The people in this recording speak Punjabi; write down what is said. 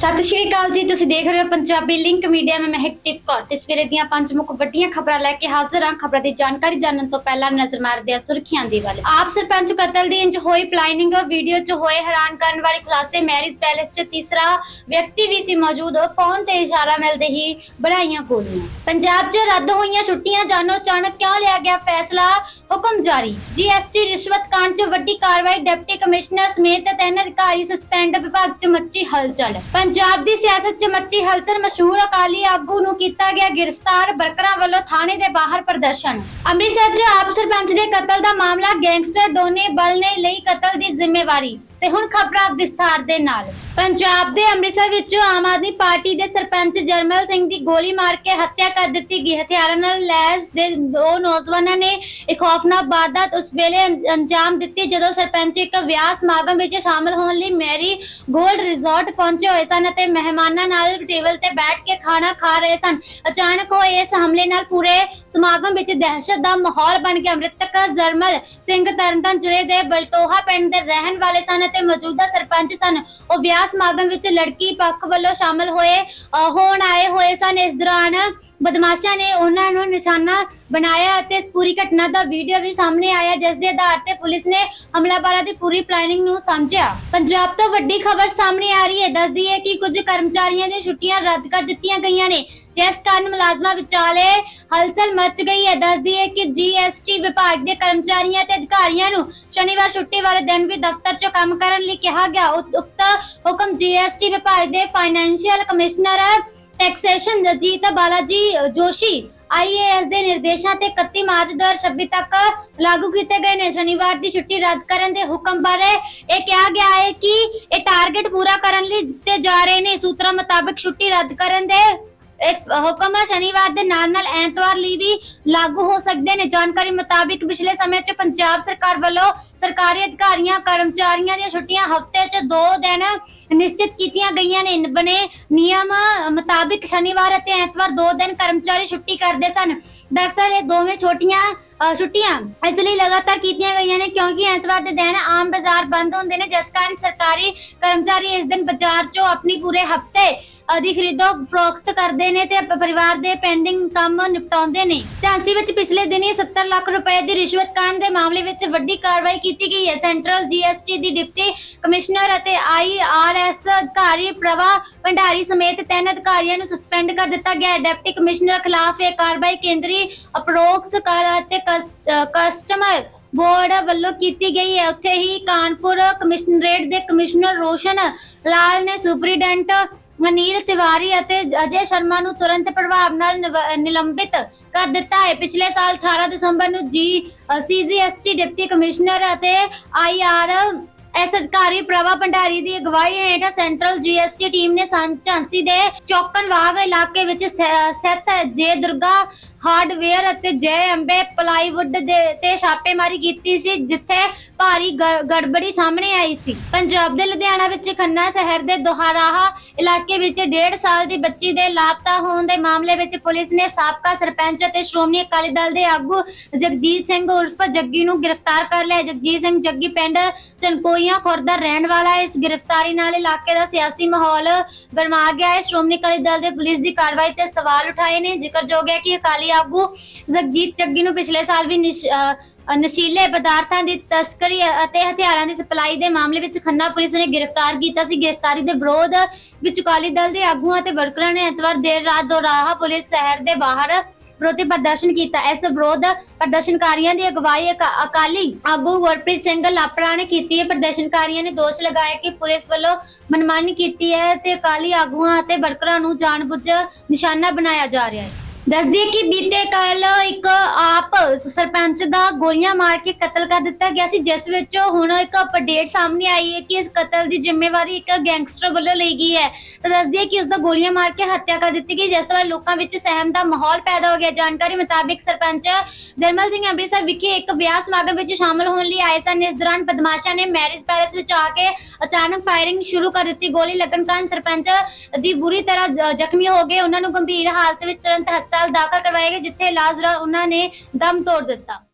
ਸਤਿ ਸ਼੍ਰੀ ਅਕਾਲ ਜੀ, ਤੁਸੀਂ ਦੇਖ ਰਹੇ ਹੋ ਪੰਜਾਬੀ ਲਿੰਕ ਮੀਡੀਆ ਮੈਂ ਮਹਿਕ ਟਿਪ ਤੇ ਸਵੇਰੇ ਦੀਆਂ ਪੰਜ ਮੁੱਖ ਵੱਡੀਆਂ ਖਬਰਾਂ ਲੈ ਕੇ ਹਾਜ਼ਰ ਹਾਂ। ਖਬਰਾਂ ਦੀ ਜਾਣਕਾਰੀ ਜਾਣਨ ਤੋਂ ਪਹਿਲਾਂ ਨਜ਼ਰ ਮਾਰਦੇ ਹਾਂ ਸੁਰਖੀਆਂ ਦੀ ਵੱਲ। ਆਪ ਸਰਪੰਚ ਕਤਲ ਦੀ ਇੰਜ ਹੋਈ ਪਲਾਨਿੰਗ ਵੀਡੀਓ 'ਚ ਹੋਏ ਹੈਰਾਨ ਕਰਨ ਵਾਲੇ ਖੁਲਾਸੇ। ਮੈਰਿਜ ਪੈਲੇਸ 'ਚ ਤੀਸਰਾ ਵਿਅਕਤੀ ਵੀ ਸੀ ਮੌਜੂਦ। ਫੋਨ ਤੇ ਇਸ਼ਾਰਾ ਮਿਲਦੇ ਹੀ ਬਣਾਈਆਂ ਗੋਲੀਆਂ। ਪੰਜਾਬ 'ਚ ਰੱਦ ਹੋਈਆਂ ਛੁੱਟੀਆਂ ਜਾਣੋ ਅਚਾਨਕ ਕਿਉਂ ਲਿਆ ਗਿਆ ਫੈਸਲਾ? ਹੁਕਮ ਜਾਰੀ। ਜੀਐਸਟੀ ਰਿਸ਼ਵਤ ਕਾਂਡ 'ਚ ਵੱਡੀ ਕਾਰਵਾਈ, ਡਿਪਟੀ ਕਮਿਸ਼ਨਰ ਸਮੇਤ ਤਿੰਨ ਅਧਿਕਾਰੀ ਸਸਪੈਂਡ ਵਿਭਾਗ 'ਚ ਮੱਚੀ ਹਲਚਲ। ਪੰਜਾਬ ਦੀ ਸਿਆਸਤ 'ਚ ਮੱਚੀ ਹਲਚਲ ਮਸ਼ਹੂਰ ਅਕਾਲੀ ਆਗੂ ਨੂੰ ਕੀਤਾ ਗਿਆ ਗ੍ਰਿਫਤਾਰ ਵਰਕਰਾਂ ਵੱਲੋਂ ਥਾਣੇ ਦੇ ਬਾਹਰ ਪ੍ਰਦਰਸ਼ਨ। ਅੰਮ੍ਰਿਤਸਰ 'ਚ ਆਪ ਸਰਪੰਚ ਦੇ ਕਤਲ ਦਾ ਮਾਮਲਾ, ਗੈਂਗਸਟਰ ਡੋਨੇ ਬਲ ਨੇ ਲਈ ਕਤਲ ਦੀ ਜ਼ਿੰਮੇਵਾਰੀ। ਤੇ ਹੁਣ ਖਬਰਾਂ ਵਿਸਥਾਰ ਦੇ ਨਾਲ। ਪੰਜਾਬ ਦੇ ਅੰਮ੍ਰਿਤਸਰ ਵਿੱਚ ਆਮ ਆਦਮੀ ਪਾਰਟੀ ਦੇ ਸਰਪੰਚ ਜਰਮਲ ਸਿੰਘ ਦੀ ਗੋਲੀ ਮਾਰ ਕੇ ਹੱਤਿਆ ਕਰ ਦਿੱਤੀ ਗਈ। ਹਥਿਆਰਾਂ ਨਾਲ ਲੈਸ ਦੇ ਦੋ ਨੌਜਵਾਨਾਂ ਨੇ ਇੱਕ ਖੌਫਨਾਕ ਵਾਰਦਾਤ ਉਸ ਵੇਲੇ ਅੰਜਾਮ ਦਿੱਤੀ, ਜਦੋਂ ਸਰਪੰਚ ਇੱਕ ਵਿਆਹ ਸਮਾਗਮ ਵਿੱਚ ਸ਼ਾਮਲ ਹੋਣ ਲਈ ਮੈਰੀ ਗੋਲਡ ਰਿਜ਼ੋਰਟ ਪਹੁੰਚੇ ਹੋਏ ਸਨ ਅਤੇ ਮਹਿਮਾਨਾਂ ਨਾਲ ਟੇਬਲ ਤੇ ਬੈਠ ਕੇ ਖਾਣਾ ਖਾ ਰਹੇ ਸਨ। ਅਚਾਨਕ ਹੋਏ ਇਸ ਹਮਲੇ ਨਾਲ ਪੂਰੇ ਸਮਾਗਮ ਵਿੱਚ ਦਹਿਸ਼ਤ ਦਾ ਮਾਹੌਲ ਬਣ ਗਿਆ ਮ੍ਰਿਤਕ ਜਰਮਲ ਸਿੰਘ ਤਰਨਤਾਰਨ ਜ਼ਿਲ੍ਹੇ ਦੇ ਬਲਟੋਹਾ ਪਿੰਡ ਦੇ ਰਹਿਣ ਵਾਲੇ ਸਨ ਅਤੇ ਮੌਜੂਦਾ ਸਰਪੰਚ ਸਨ। ਉਹ ਵਿਆਹ ਸਮਾਗਮ ਵਿੱਚ ਲੜਕੀ ਪੱਖ ਵੱਲੋਂ ਸ਼ਾਮਲ ਹੋਏ, ਅਹ ਹੋਣ ਆਏ ਹੋਏ ਸਨ। ਇਸ ਦੌਰਾਨ ਬਦਮਾਸ਼ਾਂ ਨੇ ਉਹਨਾਂ ਨੂੰ ਨਿਸ਼ਾਨਾ ਬਣਾਇਆ ਅਤੇ ਇਸ ਪੂਰੀ ਘਟਨਾ ਦਾ ਵੀਡੀਓ ਵੀ ਸਾਹਮਣੇ ਆਇਆ, ਜਿਸ ਦੇ ਆਧਾਰ ਤੇ ਪੁਲਿਸ ਨੇ ਹਮਲਾਵਰਾਂ ਦੀ ਪੂਰੀ ਪਲੈਨਿੰਗ ਨੂੰ ਸਮਝਿਆ। ਪੰਜਾਬ ਤੋਂ ਵੱਡੀ ਖਬਰ ਸਾਹਮਣੇ ਆ ਰਹੀ ਹੈ। ਦੱਸਦੀ ਹੈ ਕਿ ਕੁਝ ਕਰਮਚਾਰੀਆਂ ਦੀਆਂ ਛੁੱਟੀਆਂ ਰੱਦ ਕਰ ਦਿੱਤੀਆਂ ਗਈਆਂ ਨੇ। ਜਿਸ ਕਾਰਨ ਮੁਲਾਜ਼ਮਾਂ ਵਿਚਾਲੇ ਹਲਚਲ ਮਚ ਗਈ ਹੈ। ਦੱਸਦੀ ਹੈ ਕਿ ਜੀਐਸਟੀ ਵਿਭਾਗ ਦੇ ਕਰਮਚਾਰੀਆਂ ਤੇ ਅਧਿਕਾਰੀਆਂ ਨੂੰ ਸ਼ਨੀਵਾਰ ਛੁੱਟੀ ਵਾਲੇ ਦਿਨ ਵੀ ਦਫ਼ਤਰ 'ਚ ਕੰਮ ਕਰਨ ਲਈ ਕਿਹਾ ਗਿਆ। ਉਕਤ ਹੁਕਮ ਜੀਐਸਟੀ ਵਿਭਾਗ ਦੇ financial commissioner taxation Jeet Balaji Joshi IAS ਦੇ ਨਿਰਦੇਸ਼ਾਂ ਤੇ 31 ਮਾਰਚ 2026 ਤੱਕ ਲਾਗੂ ਕੀਤੇ ਗਏ ਨੇ। ਸ਼ਨੀਵਾਰ ਦੀ ਛੁੱਟੀ ਰੱਦ ਕਰਨ ਦੇ ਹੁਕਮ ਬਾਰੇ ਇਹ ਕਿਹਾ ਗਿਆ ਹੈ ਕਿ ਇਹ ਟਾਰਗੇਟ ਪੂਰਾ ਕਰਨ ਲਈ ਦਿੱਤੇ ਜਾ ਰਹੇ ਨੇ। ਸੂਤਰਾਂ ਮੁਤਾਬਕ ਛੁੱਟੀ ਰੱਦ ਕਰਨ ਦੇ ਇਹ ਹੁਕਮ ਸ਼ਨੀਵਾਰ ਦੇ ਨਾਲ ਨਾਲ ਐਤਵਾਰ ਲਈ ਵੀ ਲਾਗੂ ਹੋ ਸਕਦੇ ਨੇ। ਜਾਣਕਾਰੀ ਮੁਤਾਬਿਕ ਪਿਛਲੇ ਸਮੇਂ 'ਚ ਪੰਜਾਬ ਸਰਕਾਰ ਵੱਲੋਂ ਸਰਕਾਰੀ ਅਧਿਕਾਰੀਆਂ, ਕਰਮਚਾਰੀਆਂ ਦੀਆਂ ਛੁੱਟੀਆਂ ਹਫ਼ਤੇ 'ਚ 2 ਦਿਨ ਨਿਸ਼ਚਿਤ ਕੀਤੀਆਂ ਗਈਆਂ ਨੇ। ਬਣੇ ਨਿਯਮ ਮੁਤਾਬਿਕ ਸ਼ਨੀਵਾਰ ਅਤੇ ਐਤਵਾਰ 2 ਦਿਨ ਕਰਮਚਾਰੀ ਛੁੱਟੀ ਕਰਦੇ ਸਨ। ਦਰਅਸਲ ਇਹ ਦੋਵੇਂ ਛੋਟੀਆਂ ਛੁੱਟੀਆਂ ਇਸ ਲਈ ਲਗਾਤਾਰ ਕੀਤੀਆਂ ਗਈਆਂ ਨੇ ਕਿਉਂਕਿ ਐਤਵਾਰ ਦੇ ਦਿਨ ਆਮ ਬਾਜ਼ਾਰ ਬੰਦ ਹੁੰਦੇ ਨੇ। ਜਿਸ ਕਾਰਨ ਸਰਕਾਰੀ ਕਰਮਚਾਰੀ ਇਸ ਦਿਨ ਬਾਜ਼ਾਰ 'ਚੋਂ ਆਪਣੀ ਪੂਰੇ ਹਫ਼ਤੇ ਦੀ ਖਰੀਦੋ ਫਰੋਖਤ ਕਰਦੇ ਨੇ ਤੇ ਪ- ਪਰਿਵਾਰ ਦੇ ਪੈਂਡਿੰਗ ਕੰਮ ਨਿਪਟਾਉਂਦੇ ਨੇ। ਝਾਂਸੀ ਵਿੱਚ ਪਿਛਲੇ ਦਿਨੀ 70 ਲੱਖ ਰੁਪਏ ਦੀ ਰਿਸ਼ਵਤ ਕਾਂਡ ਦੇ ਮਾਮਲੇ ਵਿੱਚ ਵੱਡੀ ਕਾਰਵਾਈ ਕੀਤੀ ਗਈ ਹੈ। ਸੈਂਟਰਲ ਜੀਐਸਟੀ ਦੀ ਡਿਪਟੀ ਕਮਿਸ਼ਨਰ ਅਤੇ ਆਈਆਰਐਸ ਅਧਿਕਾਰੀ ਪ੍ਰਵਾ ਭੰਡਾਰੀ ਸਮੇਤ ਤਿੰਨ ਅਧਿਕਾਰੀਆਂ ਨੂੰ ਸਸਪੈਂਡ ਕਰ ਦਿੱਤਾ ਗਿਆ ਹੈ। ਡਿਪਟੀ ਕਮਿਸ਼ਨਰ ਖਿਲਾਫ ਇਹ ਕਾਰਵਾਈ ਕੇਂਦਰੀ ਅਪਰੋਕਸ ਕਰ ਅਤੇ ਕਸ- ਅ, ਕਸਟਮਰ ਬੋਰਡ ਵੱਲੋਂ ਕੀਤੀ ਗਈ ਹੈ। ਉੱਥੇ ਹੀ ਕਾਨਪੁਰ ਕਮਿਸ਼ਨਰੇਟ ਦੇ ਕਮਿਸ਼ਨਰ ਰੋਸ਼ਨ ਲਾਲ ਨੇ ਸੁਪਰੀਡੈਂਟ ਅਨਿਲ ਤਿਵਾਰੀ ਅਤੇ ਅਜੇ ਸ਼ਰਮਾ ਨੂੰ ਤੁਰੰਤ ਪ੍ਰਭਾਵ ਨਾਲ ਨਿਲੰਬਿਤ ਕਰ ਦਿੱਤਾ ਹੈ। ਪਿਛਲੇ ਸਾਲ 18 ਦਸੰਬਰ ਨੂੰ ਜੀ ਸੀਜੀਐਸਟੀ ਡਿਪਟੀ ਕਮਿਸ਼ਨਰ ਅਤੇ ਆਈਆਰ ਐਸ ਅਧਿਕਾਰੀ ਪ੍ਰਭਾ ਭੰਡਾਰੀ ਦੀ ਅਗਵਾਈ ਹੇਠ ਸੈਂਟਰਲ ਜੀਐਸਟੀ ਟੀਮ ਨੇ ਝਾਂਸੀ ਦੇ ਚੌਕਨਵਾਗ ਇਲਾਕੇ ਵਿੱਚ ਸਥਿਤ ਜੇ ਦੁਰਗਾ ਹਾਰਡਵੇਅਰ ਅਤੇ ਜੈ ਅੰਬੇ ਪਲਾਈਵੁੱਡ ਦੇ ਤੇ ਛਾਪੇਮਾਰੀ ਕੀਤੀ ਸੀ, ਜਿੱਥੇ ਭਾਰੀ ਗੜਬੜੀ ਸਾਹਮਣੇ ਆਈ ਸੀ। ਪੰਜਾਬ ਦੇ ਲੁਧਿਆਣਾ ਵਿੱਚ ਖੰਨਾ ਸ਼ਹਿਰ ਦੇ ਦੁਹਾਰਾਹਾ ਇਲਾਕੇ ਵਿੱਚ 1.5 ਸਾਲ ਦੀ ਬੱਚੀ ਦੇ ਲਾਪਤਾ ਹੋਣ ਦੇ ਮਾਮਲੇ ਵਿੱਚ ਪੁਲਿਸ ਨੇ ਸਾਬਕਾ ਸਰਪੰਚ ਅਤੇ ਸ਼੍ਰੋਮਣੀ ਅਕਾਲੀ ਦਲ ਦੇ ਆਗੂ ਜਗਦੀਪ ਸਿੰਘ ਉਰਫ ਜੱਗੀ ਨੂੰ ਗ੍ਰਿਫਤਾਰ ਕਰ ਲਿਆ। ਜਗਜੀਤ ਸਿੰਘ ਜੱਗੀ ਪਿੰਡ ਚਨਕੋਈਆਂ ਖੁਰਦ ਰਹਿਣ ਵਾਲਾ ਹੈ। ਇਸ ਗ੍ਰਿਫਤਾਰੀ ਨਾਲ ਇਲਾਕੇ ਦਾ ਸਿਆਸੀ ਮਾਹੌਲ ਗਰਮਾ ਗਿਆ ਹੈ। ਸ਼੍ਰੋਮਣੀ ਅਕਾਲੀ ਦਲ ਦੇ ਪੁਲਿਸ ਦੀ ਕਾਰਵਾਈ ਤੇ ਸਵਾਲ ਉਠਾਏ ਨੇ। ਜ਼ਿਕਰਯੋਗ ਹੈ ਕਿ ਅਕਾਲੀ ਆਗੂ ਜਗਜੀਤ ਜੱਗੀ ਨੂੰ ਪਿਛਲੇ ਸਾਲ ਵੀ ਨਿਸ਼- ਨਸ਼ੀਲੇ ਪਦਾਰਥਾਂ ਦੀ ਤਸਕਰੀ ਅਤੇ ਹਥਿਆਰਾਂ ਦੀ ਸਪਲਾਈ ਦੇ ਮਾਮਲੇ ਵਿੱਚ ਖੰਨਾ ਪੁਲਿਸ ਨੇ ਗ੍ਰਿਫਤਾਰ ਕੀਤਾ ਸੀ। ਗ੍ਰਿਫਤਾਰੀ ਦੇ ਵਿਰੋਧ ਵਿੱਚ ਅਕਾਲੀ ਦਲ ਦੇ ਆਗੂਆਂ ਅਤੇ ਵਰਕਰਾਂ ਨੇ ਐਤਵਾਰ ਦੇਰ ਰਾਤ ਦੋਰਾਹਾ ਪੁਲਿਸ ਸ਼ਹਿਰ ਦੇ ਬਾਹਰ ਵਿਰੋਧੀ ਪ੍ਰਦਰਸ਼ਨ ਕੀਤਾ। ਇਸ ਵਿਰੋਧ ਪ੍ਰਦਰਸ਼ਨਕਾਰੀਆਂ ਦੀ ਅਗਵਾਈ ਅਕਾ- ਅਕਾਲੀ ਆਗੂ ਗੁਰਪ੍ਰੀਤ ਸਿੰਘ ਲਾਪੜਾ ਨੇ ਕੀਤੀ ਹੈ। ਪ੍ਰਦਰਸ਼ਨਕਾਰੀਆਂ ਨੇ ਦੋਸ਼ ਲਗਾਇਆ ਕਿ ਪੁਲਿਸ ਵੱਲੋਂ ਮਨਮਾਨੀ ਕੀਤੀ ਹੈ ਤੇ ਅਕਾਲੀ ਆਗੂਆਂ ਅਤੇ ਵਰਕਰਾਂ ਨੂੰ ਜਾਣਬੁੱਝ ਨਿਸ਼ਾਨਾ ਬਣਾਇਆ ਜਾ ਰਿਹਾ ਹੈ। ਦੱਸਦੀ ਕਿ ਬੀਤੇ ਕੱਲ ਇੱਕ ਆਪ ਸਰਪੰਚ ਦਾ ਗੋਲੀਆਂ ਮਾਰ ਕੇ ਕਤਲ ਕਰ ਦਿੱਤਾ ਗਿਆ ਸੀ, ਜਿਸ ਵਿੱਚ ਹੁਣ ਇੱਕ ਅਪਡੇਟ ਸਾਹਮਣੇ ਆਈ ਹੈ ਕਿ ਇਸ ਕਤਲ ਦੀ ਜ਼ਿੰਮੇਵਾਰੀ ਇੱਕ ਗੈਂਗਸਟਰ ਵੱਲੋਂ ਲਈ ਗਈ ਹੈ। ਤਾਂ ਦੱਸਦੀ ਕਿ ਉਸ ਦਾ ਗੋਲੀਆਂ ਮਾਰ ਕੇ ਹੱਤਿਆ ਕਰ ਦਿੱਤੀ ਗਈ, ਜਿਸ ਨਾਲ ਲੋਕਾਂ ਵਿੱਚ ਸਹਿਮ ਦਾ ਮਾਹੌਲ ਪੈਦਾ ਹੋ ਗਿਆ। ਜਾਣਕਾਰੀ ਮੁਤਾਬਿਕ ਸਰਪੰਚ ਜਰਮਲ ਸਿੰਘ ਅੰਮ੍ਰਿਤਸਰ ਵਿਖੇ ਇੱਕ ਵਿਆਹ ਸਮਾਗਮ ਵਿੱਚ ਸ਼ਾਮਲ ਹੋਣ ਲਈ ਆਏ ਸਨ। ਇਸ ਦੌਰਾਨ ਬਦਮਾਸ਼ਾਂ ਨੇ ਮੈਰਿਜ ਪੈਲੇਸ ਵਿੱਚ ਆ ਕੇ ਅਚਾਨਕ ਫਾਇਰਿੰਗ ਸ਼ੁਰੂ ਕਰ ਦਿੱਤੀ। ਗੋਲੀ ਲੱਗਣ ਕਾਰਨ ਸਰਪੰਚ ਦੀ ਬੁਰੀ ਤਰ੍ਹਾਂ ਜ਼ਖਮੀ ਹੋ ਗਏ। ਉਹਨਾਂ ਨੂੰ ਗੰਭੀਰ ਹਾਲਤ ਵਿੱਚ ਤੁਰੰਤ ਹਸਪਤਾਲ ਦਾਖਲ ਕਰਵਾਇਆ ਗਿਆ ਜਿੱਥੇ ਇਲਾਜ ਦੌਰਾਨ ਉਹਨਾਂ ਨੇ ਦਮ ਤੋੜ ਦਿੱਤਾ।